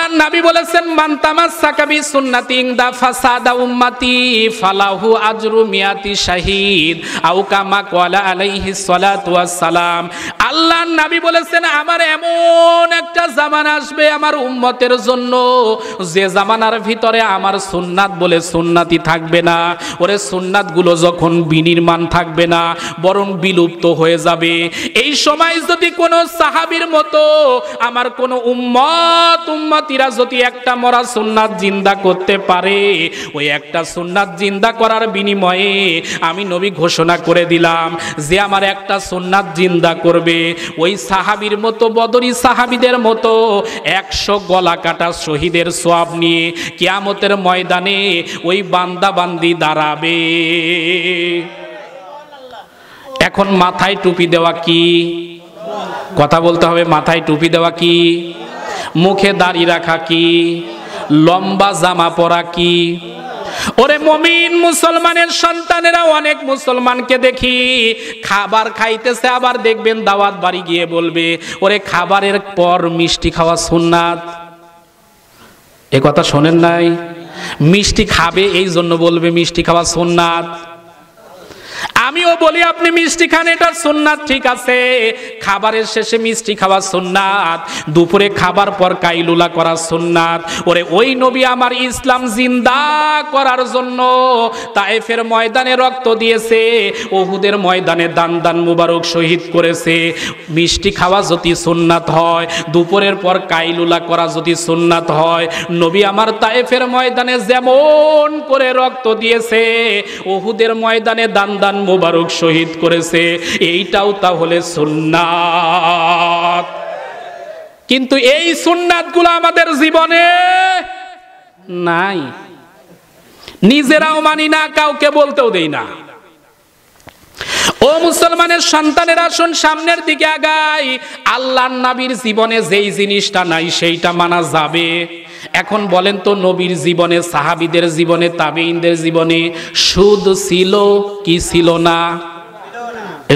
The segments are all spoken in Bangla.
আল্লাহর নবী বলেছেন, মান তামাসসাকা বি সুন্নাতি ইনদা ফাসাদা উম্মতি, ফালাহু আজরু মিয়াতি শাহিদ, আও কামা ক্বালা আলাইহি সালাতু সালাম আল্লাহর নবী বলেছেন, আমার এমন একটা জামানা আসবে আমার উম্মতের জন্য, যে জামানার ভিতরে আমার সুন্নাত বলে সুন্নাতি থাকবে না। ওরে সুন্নাতগুলো যখন বিনির্মাণ থাকবে না, বরং বিলুপ্ত হয়ে যাবে। এই সময় যদি কোনো সাহাবীর মতো আমার কোনো উম্মত উম্মত উম্মতিরা যদি একটা মরা সুন্নাত জিন্দা করতে পারে, ওই একটা সুন্নাত জিন্দা করার বিনিময়ে আমি নবী ঘোষণা করে দিলাম যে আমার একটা সুন্নাত জিন্দা করবে। ওই সাহাবির মতো, বদরি সাহাবিদের মতো একশো গলা কাটা শহীদের সোয়াব নিয়ে কিয়ামতের ময়দানে ওই বান্দা বান্দি দাঁড়াবে। এখন মাথায় টুপি দেওয়া কি? কথা বলতে হবে, মাথায় টুপি দেওয়া কি? মুখে দাড়ি রাখা কি? লম্বা জামা পরা কি? ওরে মমিন মুসলমানের সন্তানেরা অনেক মুসলমানকে দেখি, খাবার খাইতেছে, আবার দেখবেন দাওয়াত বাড়ি গিয়ে বলবে, ওরে খাবারের পর মিষ্টি খাওয়া সুন্নাত। এ কথা শোনেন নাই? মিষ্টি খাবে এই জন্য বলবে মিষ্টি খাওয়া সুন্নাত। আমিও বলি, আপনি মিষ্টি খান, এটা সুন্নাত। ঠিক আছে, খাবারের শেষে মিষ্টি খাওয়া সুন্নাত, দুপুরে খাবার পর কাইলুলা করা সুন্নাত। ওরে, ওই নবী আমার ইসলাম জিন্দা করার জন্য তায়েফের ময়দানে রক্ত দিয়েছে, ওহুদের ময়দানে দান দান মুবারক শহীদ করেছে। মিষ্টি খাওয়া যদি সুন্নাত হয়, দুপুরের পর কাইলুলা করা যদি সুন্নাত হয়, নবী আমার তায়েফের ময়দানে যেমন করে রক্ত দিয়েছে, ওহুদের ময়দানে দান দান মুবারক শহীদ করেছে, এইটাও তাহলে সুন্নাত। কিন্তু এই সুন্নাতগুলো আমাদের জীবনে নাই। নিজেরাও মানি না, কাউকে বলতেও দেই না। ও মুসলমানের সন্তানের আসুন সামনের দিকে আগাই। আল্লাহর নবীর জীবনে যেই জিনিসটা নাই, সেইটা মানা যাবে। এখন বলেন তো নবীর জীবনে, সাহাবিদের জীবনে তাবেইনদের জীবনে সুদ ছিল কি ছিল না?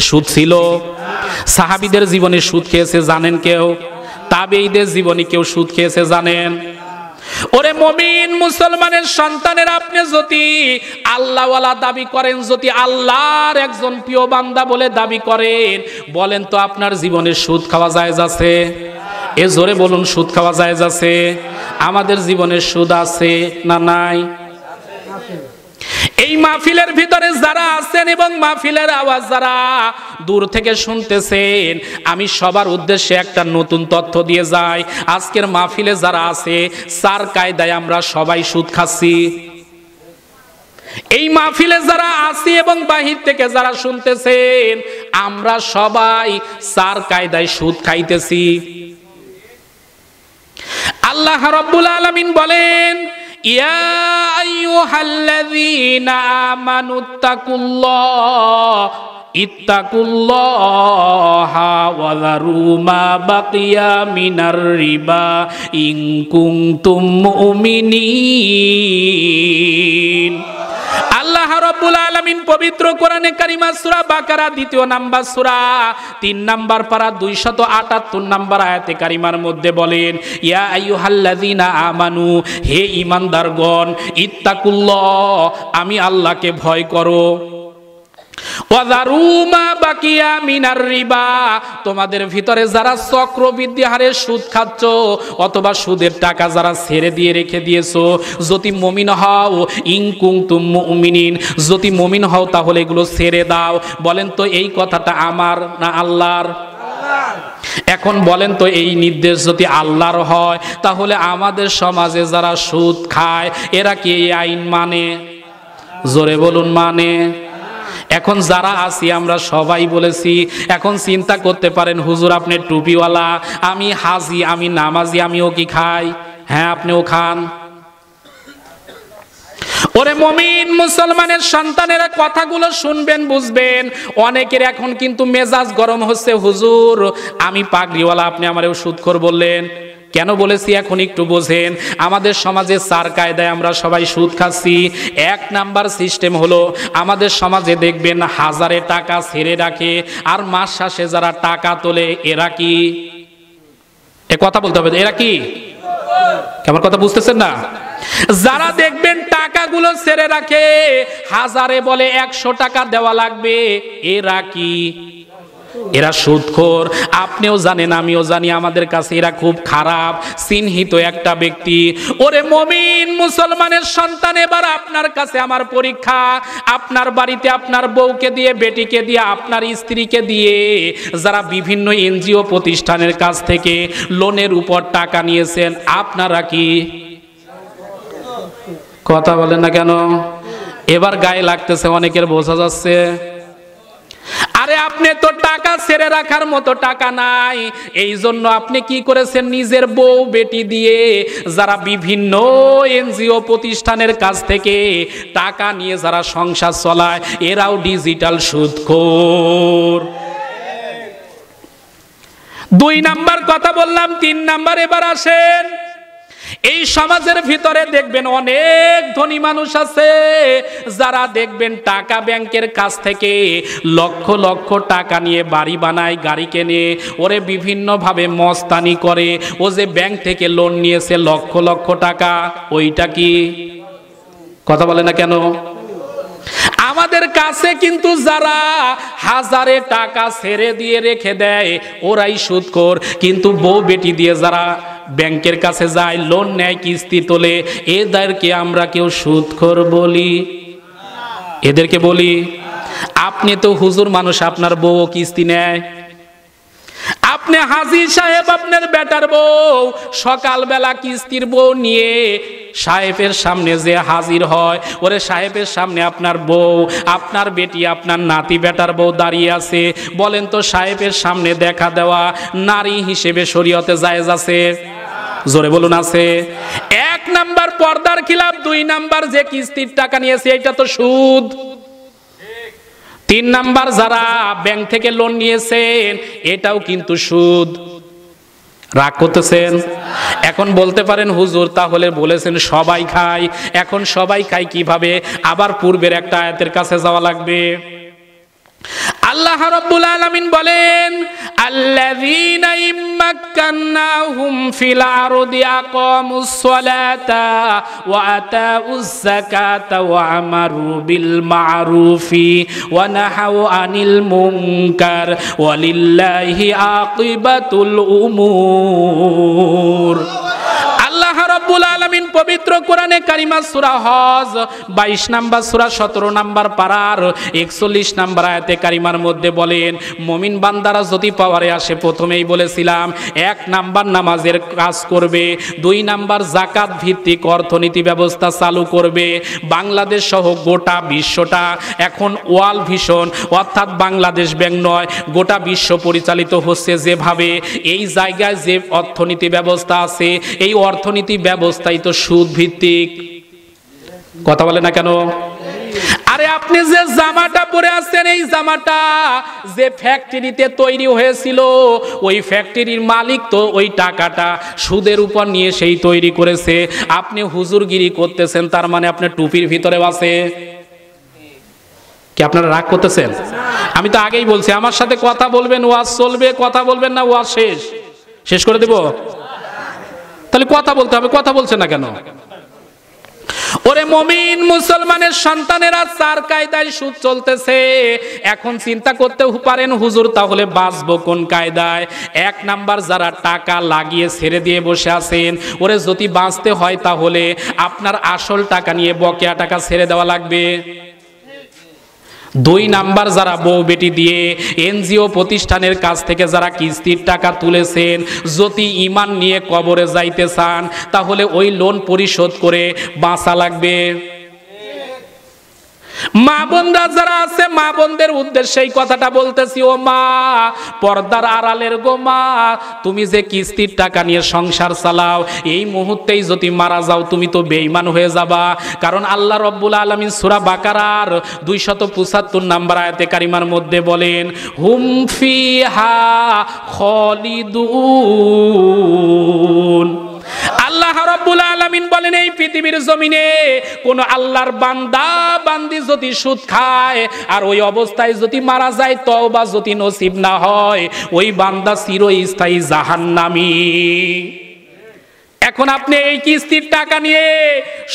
সুদ ছিল। সাহাবিদের জীবনে সুদ খেয়েছে জানেন কেউ? তাবেইদের জীবনে কেউ সুদ খেয়েছে জানেন? ওরে মমিন মুসলমানের সন্তানের আপনি যদি আল্লাহওয়ালা দাবি করেন, যদি আল্লাহর একজন প্রিয় বান্দা বলে দাবি করেন, বলেন তো আপনার জীবনে সুদ খাওয়া যায় যাচ্ছে এ জোরে বলুন, সুদ খাওয়া যায় যাচ্ছে আমাদের জীবনে সুদ আছে না নাই? এই মাহফিলের ভিতরে যারা আছেন এবং মাহফিলের আওয়াজ যারা দূর থেকে শুনতেছেন, আমি সবার উদ্দেশ্যে একটা নতুন তথ্য দিয়ে যাই। আজকের মাহফিলে যারা আছে, সার কায়দায় আমরা সবাই সুদ খাচ্ছি। এই মাহফিলে যারা আছি এবং বাহির থেকে যারা শুনতেছেন, আমরা সবাই সার কায়দায় সুদ খাইতেছি। আল্লাহ রব্বুল আলামিন বলেন, ইয়া আইয়ুহাল্লাযীনা আমানুত্তাকুল্লাহ ইত্তাকুল্লাহা ওয়া যারু মা বাকিয়া মিনার রিবা, ইন কুনতুম আল্লাহ রব্বুল আলামিন পবিত্র কোরআনে কারিমা সূরা বাকারা দ্বিতীয় নাম্বার সূরা। তিন নাম্বার পারা 278 নাম্বার আয়াতে কারিমার মধ্যে বলেন, ইয়া আইয়ুহাল্লাযিনা আমানু, হে ঈমানদারগণ, ইত্তাকুল্লাহ, আমি আল্লাহকে ভয় করো। বাকিয়া মিনার রিবা। তোমাদের ভিতরে যারা চক্রবৃদ্ধি হারে সুদ খাচ্ছ, অথবা সুদের টাকা যারা ছেড়ে দিয়ে রেখে দিয়েছ, যদি মমিন হও ইংকুং তুম যদি মমিন হও তাহলে এগুলো ছেড়ে দাও। বলেন তো এই কথাটা আমার না আল্লাহর? এখন বলেন তো এই নির্দেশ যদি আল্লাহর হয়, তাহলে আমাদের সমাজে যারা সুদ খায়, এরা কি এই আইন মানে? জোরে বলুন মানে? এখন যারা আছি, আমরা সবাই বলেছি, এখন চিন্তা করতে পারেন, হুজুর আপনি টুপিওয়ালা, আমি হাজি, আমি নামাজি, আমিও কি খাই? হ্যাঁ আপনিও খান। ওরে মমিন, মুসলমানের সন্তানেরা কথাগুলো শুনবেন, বুঝবেন। অনেকের এখন কিন্তু মেজাজ গরম হচ্ছে, হুজুর, আমি পাগড়িওয়ালা, আপনি আমার সুদখোর বললেন। কেন বলেছি এখন একটু বোঝেন? আমাদের সমাজে চার কায়দায় আমরা সবাই সুদ খাচ্ছি। এক নাম্বার সিস্টেম হলো, আমাদের সমাজে দেখবেন হাজারে টাকা ছেড়ে রাখে, আর মাস শেষে যারা টাকা তোলে, এরা কি? এ কথা বলতে হবে, এরা কি? কেমন কথা বুঝতেছেন না? যারা দেখবেন টাকাগুলো ছেড়ে রাখে, হাজারে বলে একশো টাকা দেওয়া লাগবে, এরা কি? এরা সুদখোর আপনিও জানেন, আমিও জানি, আমাদের কাছে এরা খুব খারাপ, চিহ্নিত একটা ব্যক্তি। ওরে মমিন, মুসলমানের সন্তান, এবার আপনার কাছে আমার পরীক্ষা। আপনার বাড়িতে আপনার বউকে দিয়ে, বেটিকে দিয়ে, আপনার স্ত্রীকে দিয়ে, যারা বিভিন্ন এনজিও প্রতিষ্ঠানের কাছ থেকে লোনের উপর টাকা নিয়েছেন, আপনারা কি? কথা বলেন না কেন? এবার গায়ে লাগতেছে, অনেকের বোঝা যাচ্ছে। আরে আপনি তো টাকা ছেড়ে রাখার মতো টাকা নাই। এই জন্য আপনি কি করেছেন? নিজের বউ বেটি দিয়ে যারা বিভিন্ন এনজিও প্রতিষ্ঠানের কাছ থেকে টাকা নিয়ে যারা সংসার চলায়, এরাও ডিজিটাল সুদখোর। দুই নাম্বার কথা বললাম, তিন নাম্বার এবার আসেন। এই সমাজের ভিতরে দেখবেন অনেক ধনী মানুষ আছে, যারা দেখবেন টাকা ব্যাংকের কাছ থেকে লক্ষ লক্ষ টাকা নিয়ে বাড়ি বানায়, গাড়ি কেনে, ওরে বিভিন্নভাবে মস্তানি করে, ও যে ব্যাংক থেকে লোন নিয়েছে লক্ষ লক্ষ টাকা, ওইটা কি? কথা বলে না কেন? আমাদের কাছে কিন্তু যারা হাজারে টাকা ছেড়ে দিয়ে রেখে দেয়, ওরাই সুদ কর কিন্তু বউ বেটি দিয়ে যারা ব্যাংকের কাছে যায় লোন নেয় কিস্তি তোলে, এদেরকে আমরা কেউ সুদখোর বলি? এদেরকে বলি, আপনি তো হুজুর মানুষ, আপনার বউ কিস্তি নেয়। আপনি হাজি সাহেব, আপনার বেটার বউ, সকালবেলা কিস্তির বউ নিয়ে সাহেবের সামনে যে হাজির হয়, ওরে সাহেবের সামনে আপনার বউ, আপনার বেটি, আপনার নাতি বেটার বউ দাঁড়িয়ে আছে। বলেন তো, সাহেবের সামনে দেখা দেওয়া নারী হিসেবে শরীয়তে জায়েজ আছে? জোরে বলুন আছে। এক নাম্বার পর্দার খিলাফ, দুই নাম্বার যে কিস্তির টাকা নিয়েছে, এটা তো সুদ। তিন নাম্বার যারা ব্যাংক থেকে লোন নিয়েছেন, এটাও কিন্তু সুদ। রাগ করতেছেন? এখন বলতে পারেন, হুজুর, তাহলে বলেছেন সবাই খায়। এখন সবাই খায় কীভাবে? আবার পূর্বের একটা আয়াতের কাছে যাওয়া লাগবে। আল্লাহ রাব্বুল আলামিন বলেন, আল্লাযীনা ইম্মাক্কান্নাহুম ফিল আরদি আকামুস সালাতা ওয়া আতাউজ যাকাতা মা'রুফি ওয়া নাহাউ আনিল মুনকার ওয়ালিল্লাহি আকিবাতুল উমুর। আল্লাহ রাব্বুল আলামিন পবিত্র কোরআনে কারিমা সুরা হজ 22 নাম্বার সুরা, সতেরো নাম্বার পারার 41 নাম্বার আয়াতে কারিমার মধ্যে বলেন, মমিন বান্দারা যদি পাওয়ারে আসে, প্রথমেই বলেছিলাম, এক নাম্বার নামাজের কাজ করবে, দুই নাম্বার জাকাত ভিত্তিক অর্থনীতি ব্যবস্থা চালু করবে, বাংলাদেশ সহ গোটা বিশ্বটা এখন ওয়াল ভিশন, অর্থাৎ বাংলাদেশ ব্যাংক নয়, গোটা বিশ্ব পরিচালিত হচ্ছে যেভাবে, এই জায়গায় যে অর্থনীতি ব্যবস্থা আছে, এই অর্থনীতি ব্যবস্থাই তো সুদ ভিত্তিক কথা বলে না কেন? আরে আপনি যে জামাটা পরে আছেন এই জামাটা যে ফ্যাক্টরিতে তৈরি হয়েছিল, ওই ফ্যাক্টরির মালিক তো ওই টাকাটা সুদের উপর নিয়ে সেই তৈরি করেছে। আপনি হুজুরগিরি করতেছেন, তার মানে আপনার টুপির ভিতরে আছে। কি আপনারা রাগ করতেছেন? আমি তো আগেই বলছি, আমার সাথে কথা বলবেন, ওয়াজ চলবে, কথা বলবেন না, ওয়াজ শেষ। শেষ করে দেব? তাহলে কথা বলতে হবে, কথা বলছে না কেন? ওরে মমিন মুসলমানের সন্তানেরা চার কায়দায় সুদ চলতেছে। এখন চিন্তা করতে পারেন, হুজুর, তাহলে বাঁচবো কোন কায়দায়? এক নাম্বার, যারা টাকা লাগিয়ে ছেড়ে দিয়ে বসে আছেন, ওরে যদি বাঁচতে হয় তাহলে আপনার আসল টাকা নিয়ে বকেয়া টাকা ছেড়ে দেওয়া লাগবে। দুই নাম্বার যারা বউ বেটি দিয়ে এনজিও প্রতিষ্ঠানের কাছ থেকে যারা কিস্তির টাকা তুলেছেন, যদি ইমান নিয়ে কবরে যাইতে চান, তাহলে ওই লোন পরিশোধ করে বাঁচা লাগবে। মা বোনরা যারা আছে, মা বোনদের উদ্দেশ্যে এই কথাটা বলতেছি, ও মা, পর্দার আড়ালের গো মা, তুমি যে কিস্তির টাকা নিয়ে সংসার চালাও, এই মুহূর্তেই যদি মারা যাও, তুমি তো বেইমান হয়ে যাবা। কারণ আল্লাহ রব্বুল আলমিন সুরা বাকারার দুইশত পঁচাত্তর নাম্বার আয়াতে কারিমার মধ্যে বলেন, হুম ফি হা খলিদুন। আল্লাহ রাব্বুল আলামিন বলেন, এই পৃথিবীর জমিনে কোন আল্লাহর বান্দা, বান্দি যদি সুদ খায়, আর ওই অবস্থায় যদি মারা যায়, তওবা যদি নসিব না হয়, ওই বান্দা চিরস্থায়ী জাহান্নামী। এখন আপনি এই কিস্তির টাকা নিয়ে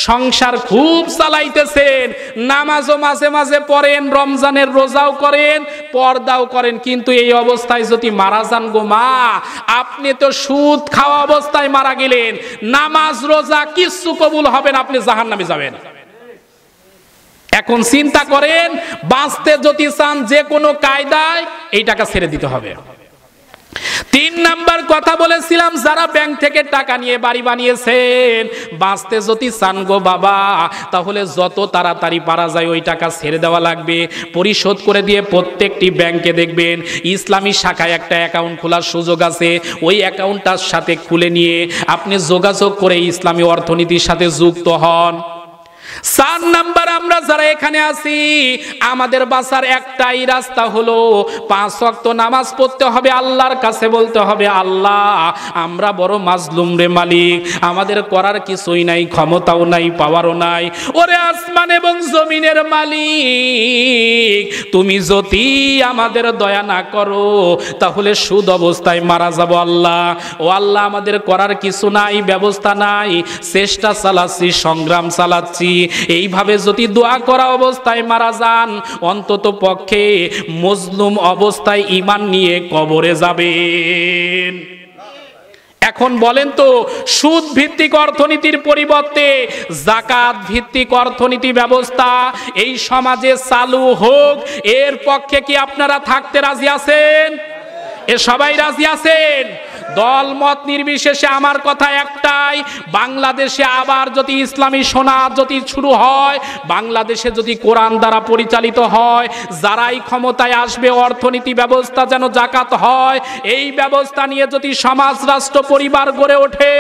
সংসার খুব চালাইতেছেন, নামাজও মাঝে মাঝে পড়েন, রমজানের রোজাও করেন, পর্দাও করেন, কিন্তু এই অবস্থায় যদি মারা যান গো মা, আপনি তো সুদ খাওয়া অবস্থায় মারা গেলেন, নামাজ, রোজা কিচ্ছু কবুল হবেন, আপনি জাহান নামে যাবেন। এখন চিন্তা করেন, বাঁচতে যদি চান যে কোনো কায়দায় এই টাকা ছেড়ে দিতে হবে। তিন নাম্বার কথা বলেছিলাম, যারা ব্যাংক থেকে টাকা নিয়ে বাড়ি বানিয়েছেন, বাঁচতে যদি চান গো বাবা, তাহলে যত তাড়াতাড়ি পারা যায় ওই টাকা ছেড়ে দেওয়া লাগবে। পরিশোধ করে দিয়ে প্রত্যেকটি ব্যাংকে দেখবেন, ইসলামী শাখায় একটা অ্যাকাউন্ট খোলার সুযোগ আছে। ওই অ্যাকাউন্টটার সাথে খুলে নিয়ে আপনি যোগাযোগ করে ইসলামী অর্থনীতির সাথে যুক্ত হন। চার নাম্বার আমরা যারা এখানে আছি, আমাদের বাসার একটাই রাস্তা হলো পাঁচ ওয়াক্ত নামাজ পড়তে হবে, আল্লাহর কাছে বলতে হবে, আল্লাহ, আমরা বড় মাজলুম রে মালিক, আমাদের করার কিছুই নাই, ক্ষমতাও নাই, পাওয়ারও নাই। ওরে আসমান এবং জমিনের মালিক, তুমি যদি আমাদের দয়া না করো, তাহলে সুদ অবস্থায় মারা যাব আল্লাহ। ও আল্লাহ, আমাদের করার কিছু নাই, ব্যবস্থা নাই, চেষ্টা চালাচ্ছি, সংগ্রাম চালাচ্ছি এইভাবে যদি দোয়া করা অবস্থায় মারা যান, অন্তত পক্ষে মজলুম অবস্থায় ইমান নিয়ে কবরে যাবেন। এখন বলেন তো, সুদ ভিত্তিক অর্থনীতির পরিবর্তে জাকাত ভিত্তিক অর্থনীতি ব্যবস্থা এই সমাজে চালু হোক, এর পক্ষে কি আপনারা থাকতে রাজি আছেন? এ সবাই রাজি আছেন? দল মত নির্বিশেষে আমার কথা একটাই, বাংলাদেশে আবার যদি ইসলামী সোনা যদি শুরু হয়, বাংলাদেশে যদি কোরআন দ্বারা পরিচালিত হয়, যারাই ক্ষমতায় আসবে, অর্থনীতি ব্যবস্থা যেন জাকাত হয়, এই ব্যবস্থা নিয়ে যদি সমাজ, রাষ্ট্র, পরিবার গড়ে ওঠে,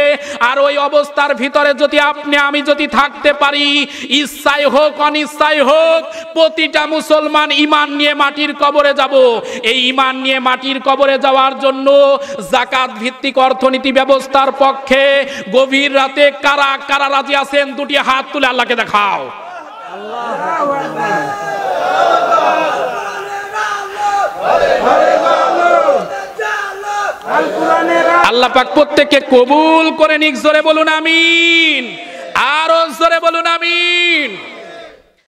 আর ওই অবস্থার ভিতরে যদি আপনি, আমি যদি থাকতে পারি, ইচ্ছাই হোক, অনিচ্ছাই হোক, প্রতিটা মুসলমান ইমান নিয়ে মাটির কবরে যাব। এই ইমান নিয়ে মাটির কবরে যাওয়ার জন্য জাকাত ভিত্তিক অর্থনীতি ব্যবস্থার পক্ষে গভীর রাতে কারা কারা রাজি আছেন? দুটি হাত তুলে আল্লাহকে দেখাও। আল্লাহ পাক প্রত্যেককে কবুল করে নিক। জোরে বলুন আমিন। আরও জোরে বলুন আমিন।